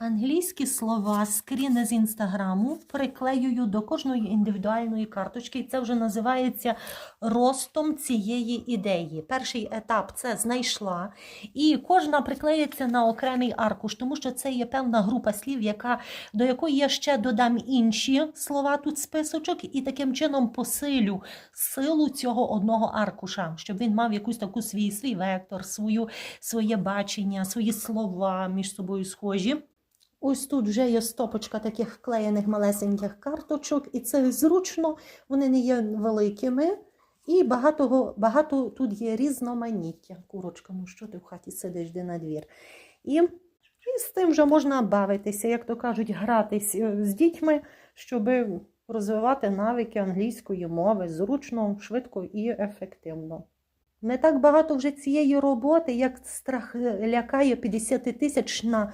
Англійські слова скріни з інстаграму приклеюю до кожної індивідуальної карточки, і це вже називається ростом цієї ідеї. Перший етап це знайшла, і кожна приклеїться на окремий аркуш, тому що це є певна група слів, яка, до якої я ще додам інші слова тут списочок, і таким чином посилю силу цього одного аркуша, щоб він мав якусь таку свій, свій вектор, свою, своє бачення, свої слова між собою схожі. Ось тут вже є стопочка таких вклеєних малесеньких карточок, і це зручно, вони не є великими. І багато, багато тут є різноманіття. Курочка, ну що ти в хаті сидиш, де на двір. І, і з тим вже можна бавитися, як то кажуть, гратись е, з дітьми, щоб розвивати навики англійської мови зручно, швидко і ефективно. Не так багато вже цієї роботи, як страх лякає 50 тисячна